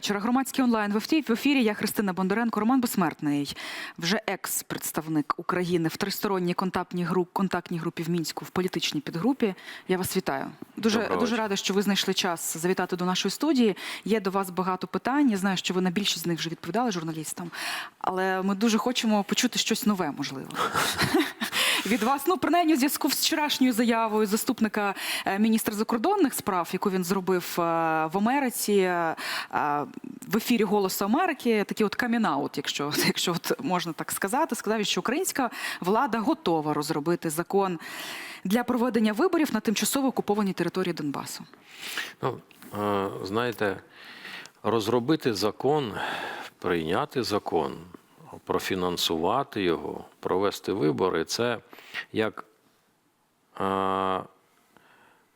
вечора. Громадський онлайн в ефірі. Я Христина Бондаренко, Роман Безсмертний, вже екс-представник України в тристоронній контактній груп, контактній групі в мінську в політичній підгрупі. Я вас вітаю. Дуже Доброго дуже рада, що ви знайшли час завітати до нашої студії. Є до вас багато питань. Я знаю, що ви на більшість з них вже відповідали журналістам, але ми дуже хочемо почути щось нове, можливо. Від вас, ну принаймні, у зв'язку з вчорашньою заявою заступника е, міністра закордонних справ, яку він зробив е, в Америці е, в ефірі Голосу Америки, такий от камінаут, якщо, якщо от можна так сказати, сказав, що українська влада готова розробити закон для проведення виборів на тимчасово окупованій території Донбасу. Ну, знаєте, розробити закон, прийняти закон, профінансувати його, провести вибори це як е,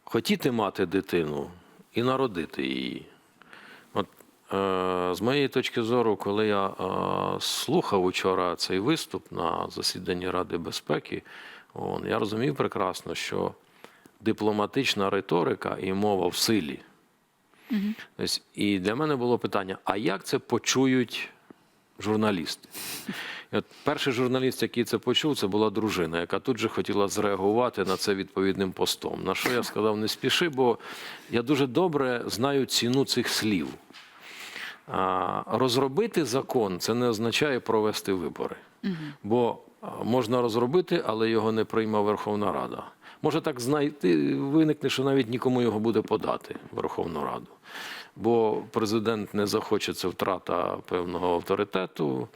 хотіти мати дитину і народити її. От, е, з моєї точки зору, коли я е, слухав учора цей виступ на засіданні Ради безпеки, он, я розумів прекрасно, що дипломатична риторика і мова в силі. Тобто, і для мене було питання: а як це почують журналісти? І от перший журналіст, який це почув, це була дружина, яка тут же хотіла зреагувати на це відповідним постом. На що я сказав, не спіши, бо я дуже добре знаю ціну цих слів. Розробити закон це не означає провести вибори. Бо можна розробити, але його не прийме Верховна Рада. Може так знайти, виникне, що навіть нікому його буде подати Верховну Раду. Бо президент не захоче це втрата певного авторитету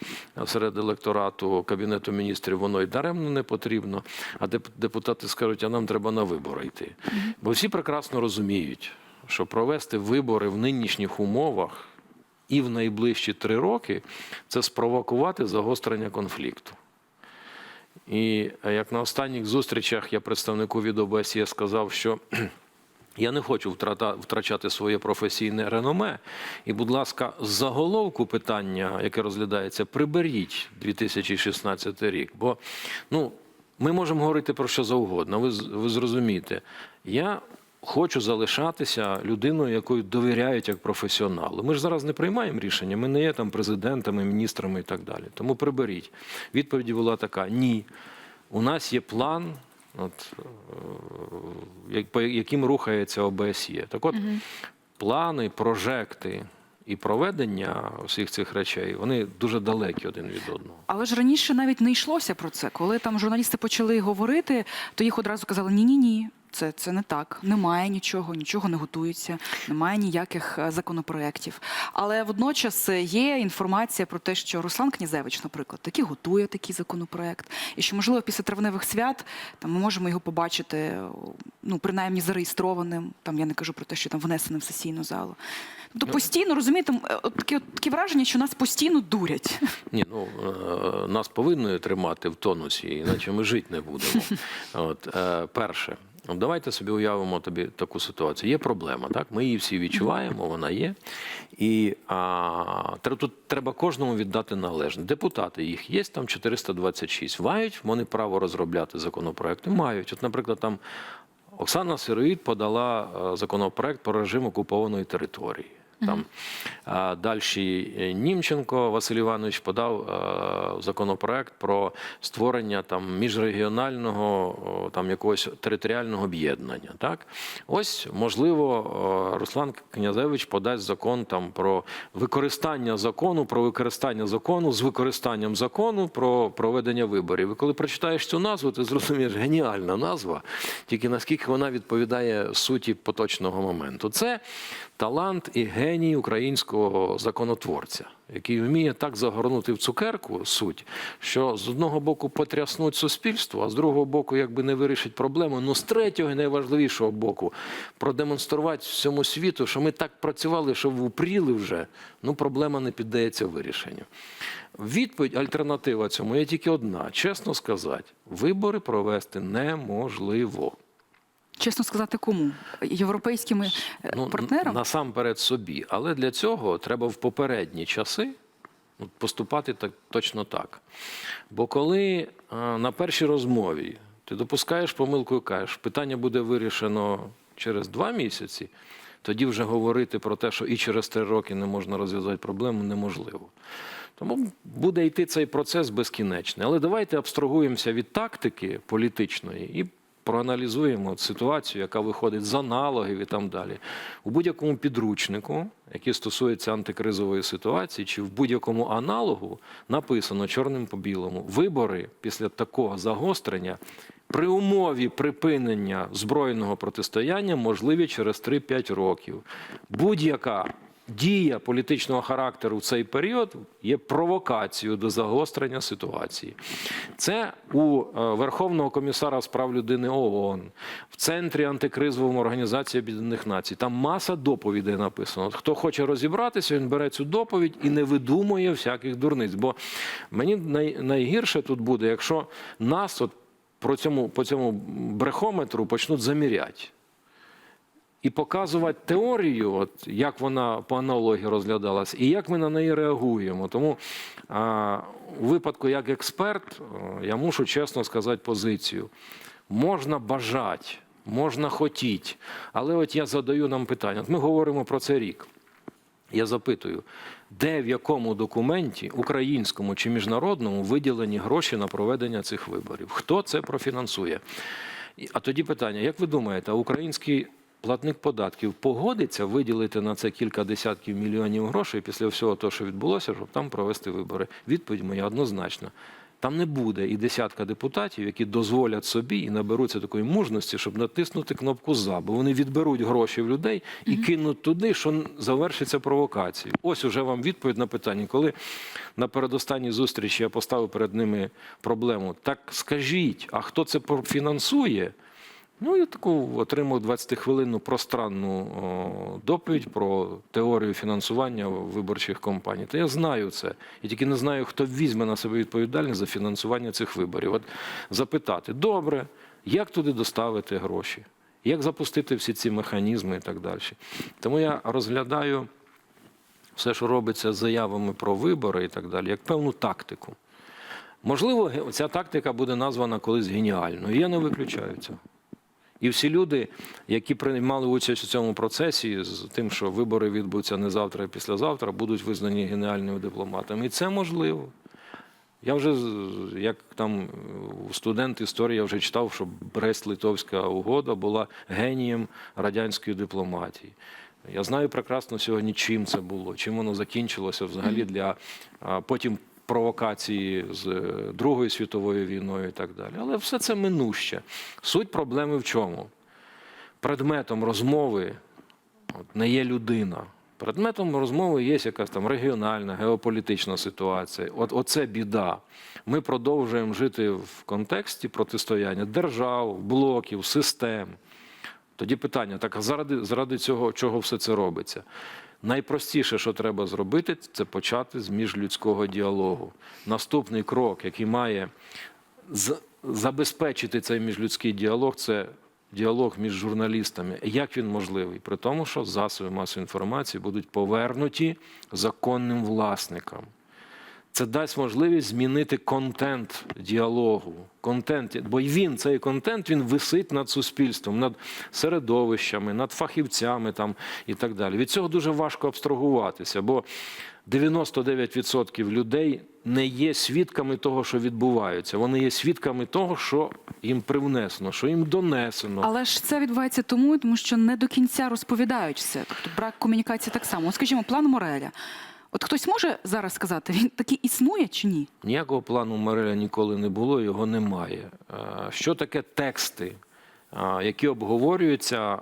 серед електорату, кабінету міністрів воно й даремно не потрібно. А деп- депутати скажуть, а нам треба на вибори йти. Бо всі прекрасно розуміють, що провести вибори в нинішніх умовах і в найближчі три роки це спровокувати загострення конфлікту. І е, як на останніх зустрічах я представнику від ОБСЄ сказав, що я не хочу втрачати своє професійне реноме. І, будь ласка, заголовку питання, яке розглядається, приберіть 2016 рік. Бо ну, ми можемо говорити про що завгодно. Ви, ви зрозумієте, я хочу залишатися людиною, якою довіряють як професіоналу. Ми ж зараз не приймаємо рішення, ми не є там президентами, міністрами і так далі. Тому приберіть. Відповідь була така: ні. У нас є план, от, е, як- по яким рухається ОБСЄ. Так от, плани, прожекти і проведення всіх цих речей, вони дуже далекі один від одного. Але ж раніше навіть не йшлося про це. Коли там журналісти почали говорити, то їх одразу казали: ні, ні, ні. Це, це не так, немає нічого, нічого не готується, немає ніяких е, законопроєктів. Але водночас е, є інформація про те, що Руслан Князевич, наприклад, таки готує такий законопроєкт, і що можливо після травневих свят там ми можемо його побачити, е, ну принаймні зареєстрованим. Там я не кажу про те, що там внесеним в сесійну залу. Тобто постійно розумієте, от таке, от таке враження, що нас постійно дурять. Ні, ну нас повинні тримати в тонусі, іначе ми жити не будемо. От перше. Ну, Давайте собі уявимо тобі таку ситуацію. Є проблема, так? Ми її всі відчуваємо, вона є. І а, тут треба кожному віддати належне. Депутати їх є там 426. Мають вони право розробляти законопроекти? Мають. От, наприклад, там Оксана Сироїд подала е, законопроект про режим окупованої території. Там а, далі Німченко Василь Іванович подав е, законопроект про створення там міжрегіонального там якогось територіального об'єднання. Так, ось можливо, е, Руслан Князевич подасть закон там про використання закону, про використання закону з використанням закону про проведення виборів. І коли прочитаєш цю назву, ти зрозумієш геніальна назва, тільки наскільки вона відповідає суті поточного моменту. Це талант і геній українського законотворця, який вміє так загорнути в цукерку суть, що з одного боку потряснуть суспільство, а з другого боку, якби не вирішить проблему. Ну з третього і найважливішого боку продемонструвати всьому світу, що ми так працювали, що вупріли вже. Ну, проблема не піддається вирішенню. Відповідь, альтернатива цьому є тільки одна: чесно сказати, вибори провести неможливо. Чесно сказати, кому європейськими е, Ну, партнерам? насамперед собі. Але для цього треба в попередні часи поступати так, точно так. Бо коли а, на першій розмові ти допускаєш помилку і кажеш, питання буде вирішено через два місяці, тоді вже говорити про те, що і через три роки не можна розв'язати проблему, неможливо. Тому буде йти цей процес безкінечний. Але давайте абстрагуємося від тактики політичної і проаналізуємо ситуацію, яка виходить з аналогів і там далі. У будь-якому підручнику, який стосується антикризової ситуації, чи в будь-якому аналогу написано чорним по білому: вибори після такого загострення при умові припинення збройного протистояння можливі через 3-5 років. Будь-яка дія політичного характеру в цей період є провокацією до загострення ситуації. Це у е, Верховного комісара з прав людини ООН, в центрі антикризовому організації Об'єднаних Націй. Там маса доповідей написано. Хто хоче розібратися, він бере цю доповідь і не видумує всяких дурниць. Бо мені найгірше тут буде, якщо нас от про цьому, по цьому брехометру почнуть заміряти і показувати теорію, от як вона по аналогії розглядалась, і як ми на неї реагуємо. Тому а, у випадку як експерт, я мушу чесно сказати позицію. Можна бажати, можна хотіти, але от я задаю нам питання. От ми говоримо про це рік. Я запитую, де в якому документі, українському чи міжнародному, виділені гроші на проведення цих виборів? Хто це профінансує? А тоді питання: як ви думаєте, а український платник податків погодиться виділити на це кілька десятків мільйонів грошей після всього того, що відбулося, щоб там провести вибори? Відповідь моя однозначна. Там не буде і десятка депутатів, які дозволять собі і наберуться такої мужності, щоб натиснути кнопку за, бо вони відберуть гроші в людей і кинуть туди, що завершиться провокацією. Ось уже вам відповідь на питання. Коли на передостанній зустрічі я поставив перед ними проблему, так скажіть, а хто це фінансує? Ну, я таку отримав 20-хвилинну пространну о, доповідь про теорію фінансування виборчих кампаній. Та я знаю це. Я тільки не знаю, хто візьме на себе відповідальність за фінансування цих виборів. От запитати, добре, як туди доставити гроші, як запустити всі ці механізми і так далі. Тому я розглядаю все, що робиться з заявами про вибори і так далі, як певну тактику. Можливо, ця тактика буде названа колись геніальною. Я не виключаю цього. І всі люди, які приймали участь у цьому процесі, з тим, що вибори відбудуться не завтра, а післязавтра, будуть визнані геніальними дипломатами. І це можливо. Я вже, як там студент історії, я вже читав, що Брест-Литовська угода була генієм радянської дипломатії. Я знаю прекрасно сьогодні, чим це було, чим воно закінчилося взагалі для потім провокації з е, Другою світовою війною і так далі. Але все це минуще. Суть проблеми в чому? Предметом розмови от, не є людина. Предметом розмови є якась там регіональна, геополітична ситуація. От оце біда. Ми продовжуємо жити в контексті протистояння держав, блоків, систем. Тоді питання: так заради, заради цього, чого все це робиться? Найпростіше, що треба зробити, це почати з міжлюдського діалогу. Наступний крок, який має забезпечити цей міжлюдський діалог, це діалог між журналістами. Як він можливий? При тому, що засоби масової інформації будуть повернуті законним власникам. Це дасть можливість змінити контент діалогу. Контент, бо він, цей контент, він висить над суспільством, над середовищами, над фахівцями там, і так далі. Від цього дуже важко абстрагуватися, бо 99% людей не є свідками того, що відбувається. Вони є свідками того, що їм привнесено, що їм донесено. Але ж це відбувається тому, тому що не до кінця розповідають все. Тобто брак комунікації так само. Скажімо, план Мореля. От хтось може зараз сказати, він таки існує чи ні? Ніякого плану Мореля ніколи не було, його немає. Що таке тексти, які обговорюються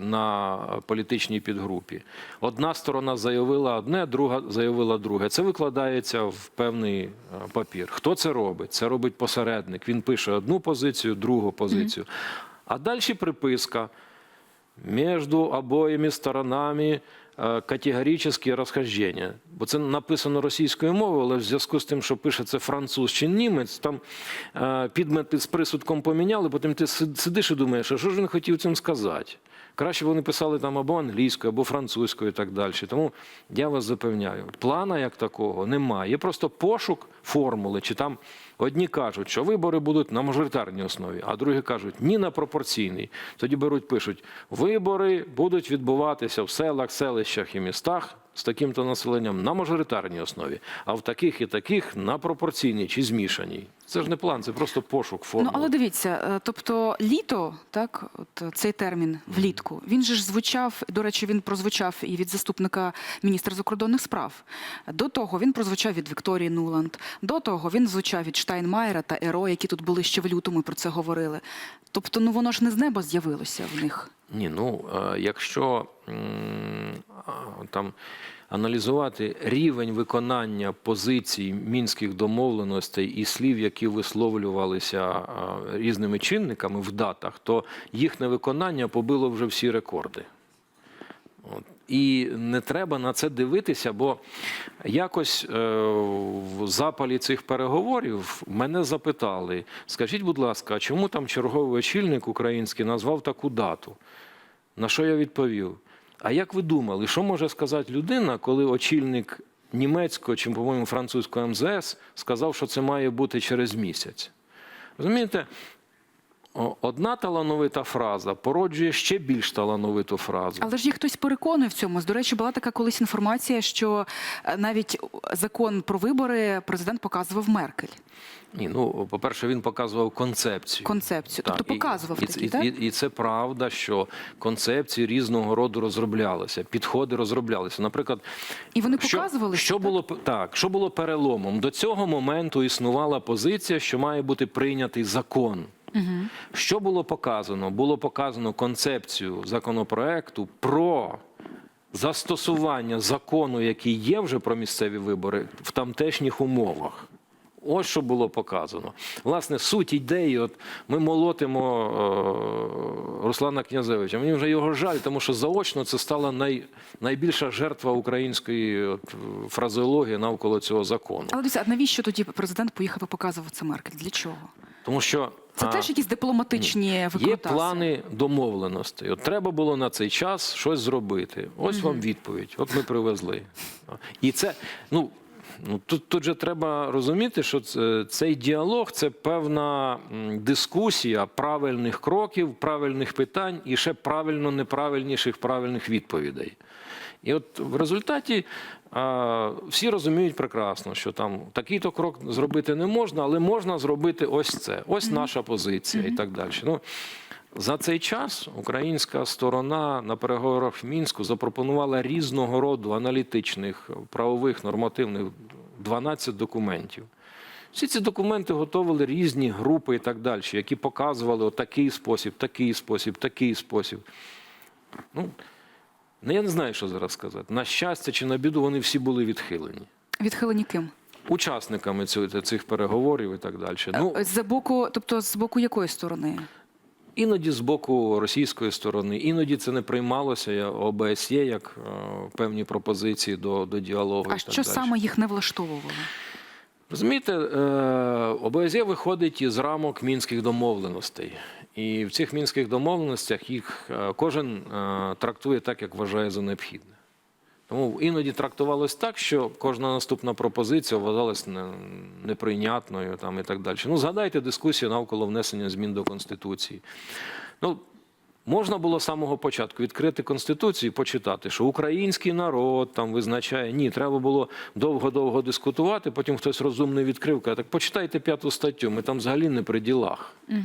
на політичній підгрупі? Одна сторона заявила одне, друга заявила друге. Це викладається в певний папір. Хто це робить? Це робить посередник. Він пише одну позицію, другу позицію. А далі приписка. Между обоїми сторонами е, категоричні розхождення. Бо це написано російською мовою, але в зв'язку з тим, що пише це француз чи німець, там е, підмети з присудком поміняли, потім ти сидиш і думаєш, а що ж він хотів цим сказати? Краще вони писали там або англійською, або французькою і так далі. Тому я вас запевняю, плана як такого немає. Є просто пошук формули, чи там Одні кажуть, що вибори будуть на мажоритарній основі, а другі кажуть, ні на пропорційній. Тоді беруть, пишуть, вибори будуть відбуватися в селах, селищах і містах з таким-то населенням на мажоритарній основі, а в таких і таких на пропорційній чи змішаній. Це ж не план, це просто пошук формули. Ну але дивіться, е, тобто літо, так, от цей термін влітку, він же ж звучав. До речі, він прозвучав і від заступника міністра закордонних справ. До того він прозвучав від Вікторії Нуланд. До того він звучав від Штайнмаєра та Еро, які тут були ще в лютому. і Про це говорили. Тобто, ну воно ж не з неба з'явилося в них. Ні, ну е, якщо там аналізувати рівень виконання позицій мінських домовленостей і слів, які висловлювалися різними чинниками в датах, то їхнє виконання побило вже всі рекорди. От. І не треба на це дивитися, бо якось е, в запалі цих переговорів мене запитали: скажіть, будь ласка, а чому там черговий очільник український назвав таку дату? На що я відповів? А як ви думали, що може сказати людина, коли очільник німецького чи, по-моєму, французького МЗС сказав, що це має бути через місяць? Розумієте? Одна талановита фраза породжує ще більш талановиту фразу. Але ж їх хтось переконує в цьому. До речі, була така колись інформація, що е, навіть закон про вибори президент показував Меркель Ні, ну, по-перше, він показував концепцію. концепцію. Тобто Так, і- показував і, такі, і, так? І, і це правда, що концепції різного роду розроблялися, підходи розроблялися. Наприклад, І вони що, показували що було так, що було переломом? До цього моменту існувала позиція, що має бути прийнятий закон. Що було показано? Було показано концепцію законопроекту про застосування закону, який є вже про місцеві вибори, в тамтешніх умовах. Ось що було показано. Власне, суть ідеї, от ми молотимо е, Руслана Князевича. Мені вже його жаль, тому що заочно це стала най, найбільша жертва української от, фразеології навколо цього закону. Але дивіться, а навіщо тоді президент поїхав і показував це Меркель? Для чого? Тому що Це а, теж якісь дипломатичні Є плани домовленостей. От треба було на цей час щось зробити. Ось вам відповідь. От ми привезли. І це, ну. Ну, тут, тут же треба розуміти, що це, цей діалог це певна дискусія правильних кроків, правильних питань і ще правильно неправильніших правильних відповідей. І от в результаті а, всі розуміють прекрасно, що там такий-то крок зробити не можна, але можна зробити ось це, ось наша позиція і так далі. Ну, за цей час українська сторона на переговорах в мінську запропонувала різного роду аналітичних, правових, нормативних 12 документів. Всі ці документи готували різні групи і так далі, які показували отакий спосіб, такий спосіб, такий спосіб. Ну, ну, я не знаю, що зараз сказати. На щастя чи на біду, вони всі були відхилені. Відхилені ким? Учасниками цих переговорів і так далі. Ну, Е, з боку, тобто з боку якої сторони? Іноді з боку російської сторони, іноді це не приймалося я- ОБСЄ як е, певні пропозиції до, до діалогу. А і так що далі. саме їх не влаштовувало? Розумієте, е, ОБСЄ виходить із рамок мінських домовленостей. І в цих мінських домовленостях їх е, кожен е, трактує так, як вважає за необхідне. Тому іноді трактувалось так, що кожна наступна пропозиція вважалась неприйнятною там, і так далі. Ну, згадайте дискусію навколо внесення змін до Конституції. Ну, Можна було з самого початку відкрити конституцію і почитати, що український народ там визначає. Ні, треба було довго-довго дискутувати. Потім хтось розумний відкрив, каже, так почитайте п'яту статтю. Ми там взагалі не при ділах. Як-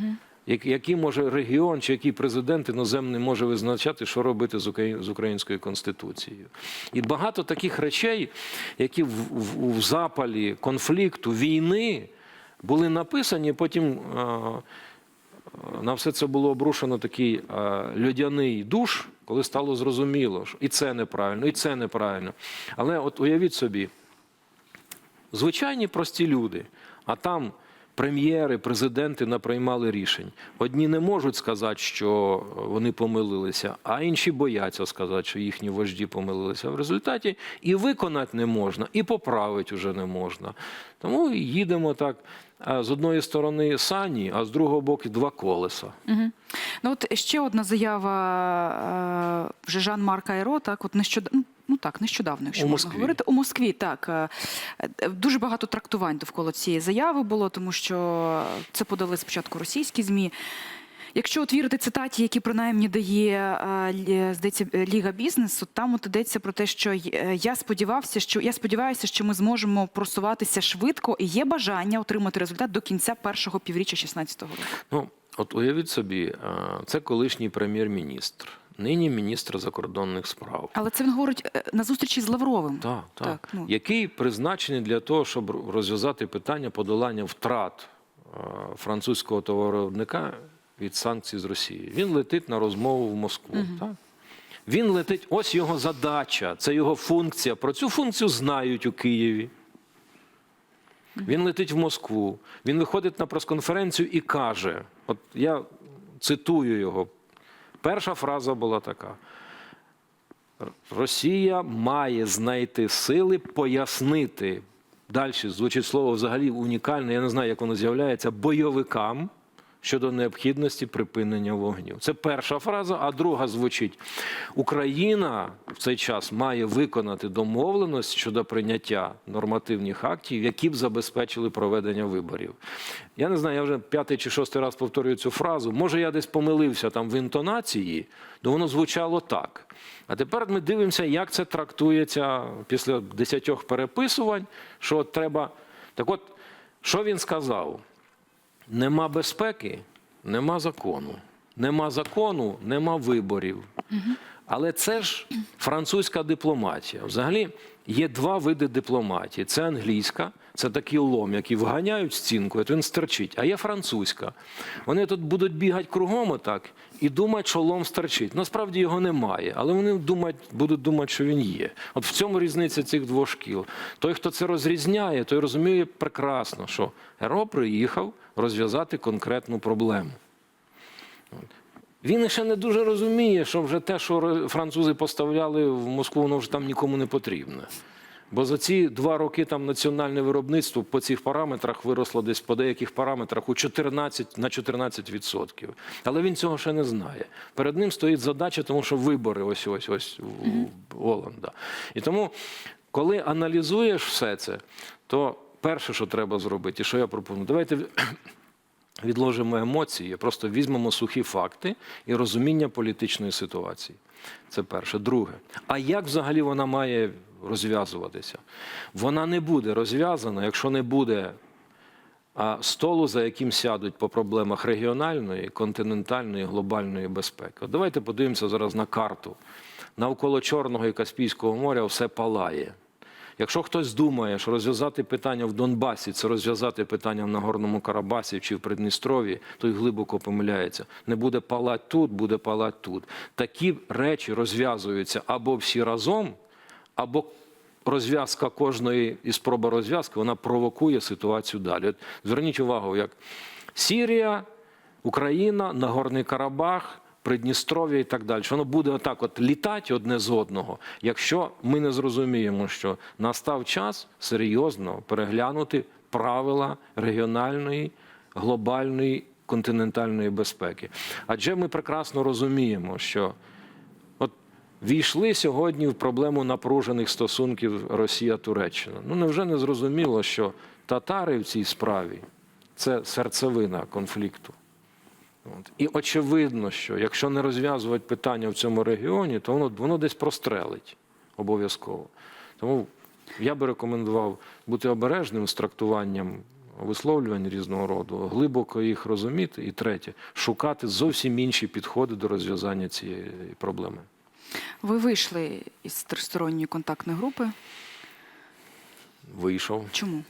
Який може регіон чи який президент іноземний може визначати, що робити з українською конституцією? І багато таких речей, які в, в, в запалі конфлікту, війни були написані, потім. е, на все це було обрушено такий е, льодяний душ, коли стало зрозуміло, що і це неправильно, і це неправильно. Але от уявіть собі, звичайні прості люди, а там прем'єри, президенти наприймали рішень. Одні не можуть сказати, що вони помилилися, а інші бояться сказати, що їхні вожді помилилися. В результаті і виконати не можна, і поправити вже не можна. Тому їдемо так. Е, з одної сторони сані, а з другого боку два колеса. Угу. Ну от ще одна заява е, вже Жан-Марка Еро, так, от нещодавно. Ну так, нещодавно, якщо У можна Москві. говорити. У Москві так е, дуже багато трактувань довкола цієї заяви було, тому що це подали спочатку російські змі. Якщо от вірити цитаті, які принаймні дає е, здається Ліга бізнесу, там от йдеться про те, що е, я сподівався, що я сподіваюся, що ми зможемо просуватися швидко і є бажання отримати результат до кінця першого півріччя 2016 року. Ну, от уявіть собі, е, це колишній прем'єр-міністр, нині міністр закордонних справ. Але це він говорить е, на зустрічі з Лавровим. Так, так. Так, ну. Який призначений для того, щоб розв'язати питання подолання втрат е, французького товаровиробника від санкцій з Росії. Він летить на розмову в Москву. Так? Він летить, ось його задача, це його функція. Про цю функцію знають у Києві. Він летить в Москву, він виходить на прес-конференцію і каже: от я цитую його. Перша фраза була така: Росія має знайти сили пояснити. Далі звучить слово взагалі унікальне, я не знаю, як воно з'являється, бойовикам щодо необхідності припинення вогню. Це перша фраза, а друга звучить: Україна в цей час має виконати домовленість щодо прийняття нормативних актів, які б забезпечили проведення виборів. Я не знаю, я вже п'ятий чи шостий раз повторюю цю фразу. Може, я десь помилився там в інтонації, то воно звучало так. А тепер ми дивимося, як це трактується після десятьох переписувань, що треба. Так от, що він сказав? Нема безпеки, нема закону. Нема закону, нема виборів. Але це ж французька дипломатія. Взагалі є два види дипломатії: це англійська, це такий лом, який вганяють стінку, він стерчить. А є французька. Вони тут будуть бігати кругом отак і думати, що лом стерчить. Насправді його немає, але вони думають, будуть думати, що він є. От в цьому різниця цих двох шкіл. Той, хто це розрізняє, той розуміє прекрасно, що Геро приїхав розв'язати конкретну проблему. Він ще не дуже розуміє, що вже те, що французи поставляли в Москву, воно вже там нікому не потрібне. Бо за ці два роки там національне виробництво по цих параметрах виросло десь по деяких параметрах у 14 на 14%. Але він цього ще не знає. Перед ним стоїть задача, тому що вибори ось ось ось у Голланда. І тому, коли аналізуєш все це, то перше, що треба зробити, і що я пропоную, давайте відложимо емоції, просто візьмемо сухі факти і розуміння політичної ситуації. Це перше. Друге, а як взагалі вона має розв'язуватися? Вона не буде розв'язана, якщо не буде столу, за яким сядуть по проблемах регіональної, континентальної, глобальної безпеки. Давайте подивимося зараз на карту. Навколо Чорного і Каспійського моря все палає. Якщо хтось думає, що розв'язати питання в Донбасі це розв'язати питання в Нагорному Карабасі чи в Придністров'ї, той глибоко помиляється. Не буде палать тут, буде палать тут. Такі речі розв'язуються або всі разом, або розв'язка кожної і спроба розв'язки вона провокує ситуацію далі. От зверніть увагу, як Сірія, Україна, Нагорний Карабах. Придністров'я і так далі. Воно буде отак от літати одне з одного, якщо ми не зрозуміємо, що настав час серйозно переглянути правила регіональної, глобальної, континентальної безпеки. Адже ми прекрасно розуміємо, що От війшли сьогодні в проблему напружених стосунків Росія-Туреччина. Ну невже не зрозуміло, що татари в цій справі це серцевина конфлікту? От. І очевидно, що якщо не розв'язувати питання в цьому регіоні, то воно, воно десь прострелить обов'язково. Тому я би рекомендував бути обережним з трактуванням висловлювань різного роду, глибоко їх розуміти. І третє, шукати зовсім інші підходи до розв'язання цієї проблеми. Ви вийшли із тристоронньої контактної групи. Вийшов. Чому?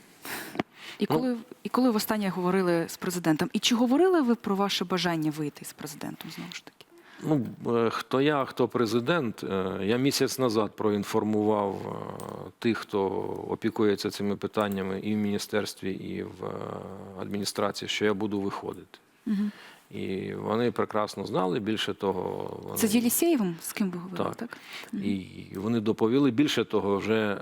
І Ну- коли, і коли востаннє говорили з президентом? І чи говорили ви про ваше бажання вийти з президентом знову ж таки? Ну, е, хто я, хто президент. Е, Я місяць назад проінформував е, тих, хто опікується цими питаннями і в міністерстві, і в адміністрації, що я буду виходити. Угу. І вони прекрасно знали. Більше того, вони... Це з Єлісєєвим, з ким ви говорили, Так. так? І вони доповіли більше того, вже е,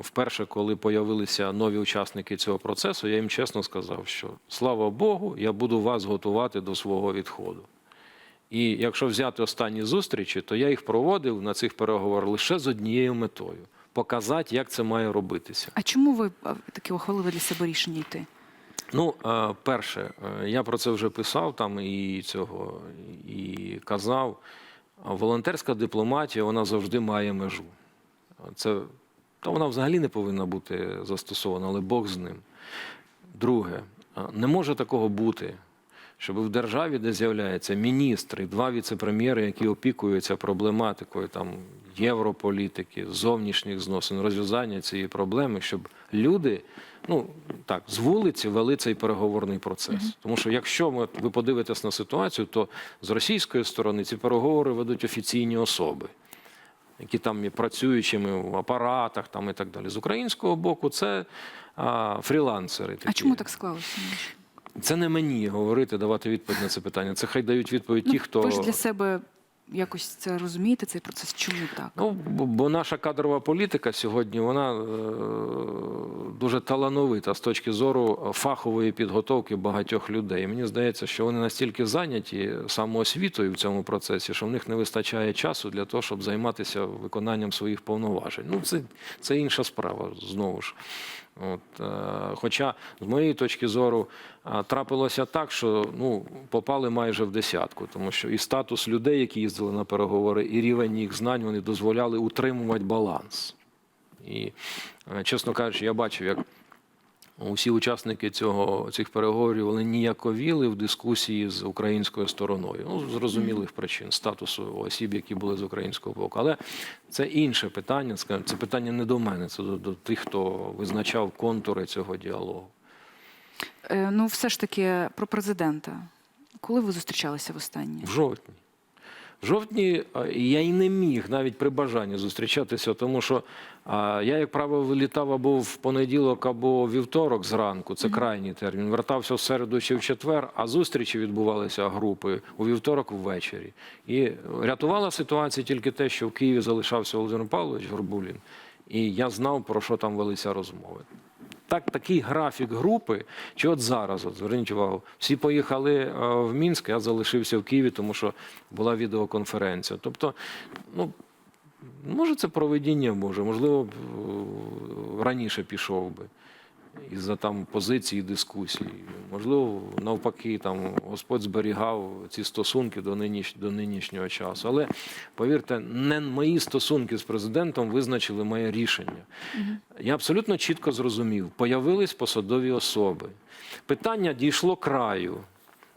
вперше, коли появилися нові учасники цього процесу, я їм чесно сказав, що слава Богу, я буду вас готувати до свого відходу. І якщо взяти останні зустрічі, то я їх проводив на цих переговорах лише з однією метою показати, як це має робитися. А чому ви а, таки ухвалили для себе рішення йти? Ну, е, перше, е, я про це вже писав там і цього і казав. Волонтерська дипломатія вона завжди має межу. Це та вона взагалі не повинна бути застосована, але Бог з ним. Друге, е, не може такого бути, щоб в державі, де з'являється міністр і два віце-прем'єри, які опікуються проблематикою там європолітики, зовнішніх зносин, розв'язання цієї проблеми, щоб люди, ну так, з вулиці вели цей переговорний процес. Тому що якщо ми, ви подивитесь на ситуацію, то з російської сторони ці переговори ведуть офіційні особи. Які там є працюючими в апаратах там і так далі. З українського боку, це а, фрілансери. Такі. А чому так склалося? Це не мені говорити, давати відповідь на це питання. Це хай дають відповідь ті, хто Ну, Ви ж для себе якось це розумієте, цей процес? Чому так? ну бо- наша кадрова політика сьогодні вона е, дуже талановита з точки зору фахової підготовки багатьох людей. І мені здається, що вони настільки зайняті самоосвітою в цьому процесі, що в них не вистачає часу для того, щоб займатися виконанням своїх повноважень. Ну це, це інша справа знову ж. От, е, хоча, з моєї точки зору, е, трапилося так, що ну, попали майже в десятку, тому що і статус людей, які їздили на переговори, і рівень їх знань вони дозволяли утримувати баланс. І, е, чесно кажучи, я бачив, як усі учасники цього, цих переговорів вони ніяковіли в дискусії з українською стороною. Ну, з зрозумілих причин статусу осіб, які були з українського боку. Але це інше питання, це питання не до мене, це до, до тих, хто визначав контури цього діалогу. Е, ну, все ж таки про президента. Коли ви зустрічалися? В жовтні. В жовтні а, я і не міг навіть при бажанні зустрічатися, тому що я, як правило, вилітав або в понеділок, або вівторок зранку, це крайній термін. Вертався в середу чи в четвер, а зустрічі відбувалися групи у вівторок ввечері. І рятувала ситуацію тільки те, що в Києві залишався Володимир Павлович Горбулін, і я знав, про що там велися розмови. Так, такий графік групи, чи от зараз, от зверніть увагу, всі поїхали е, в Мінськ, я залишився в Києві, тому що була відеоконференція. Тобто, ну, може, це проведіння може, можливо, е, раніше пішов би із-за там позиції дискусії. Можливо, навпаки, там Господь зберігав ці стосунки до, ниніч, до нинішнього часу. Але повірте, не мої стосунки з президентом визначили моє рішення. Я абсолютно чітко зрозумів, появились посадові особи. Питання дійшло краю.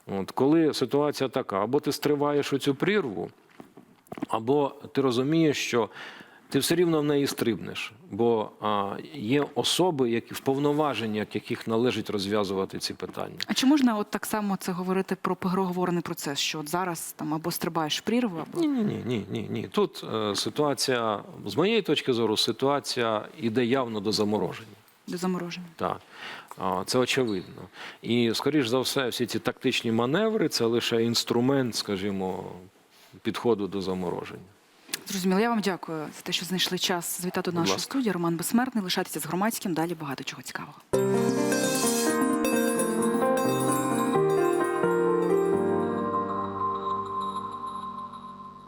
От, коли ситуація така, або ти стриваєш оцю прірву, або ти розумієш, що ти все рівно в неї стрибнеш, бо а, є особи, які в повноваженнях яких належить розв'язувати ці питання. А чи можна от так само це говорити про переговорний процес? Що от зараз там або стрибаєш в прірву, або Ні, ні, ні, ні, ні, ні. Тут е, ситуація, з моєї точки зору, ситуація іде явно до замороження. до замороження? Так, це очевидно. І, скоріш за все, всі ці тактичні маневри це лише інструмент, скажімо, підходу до замороження. Зрозуміло. Я вам дякую за те, що знайшли час звітати до нашої студії. Роман Безсмертний. Лишайтеся з громадським. Далі багато чого цікавого.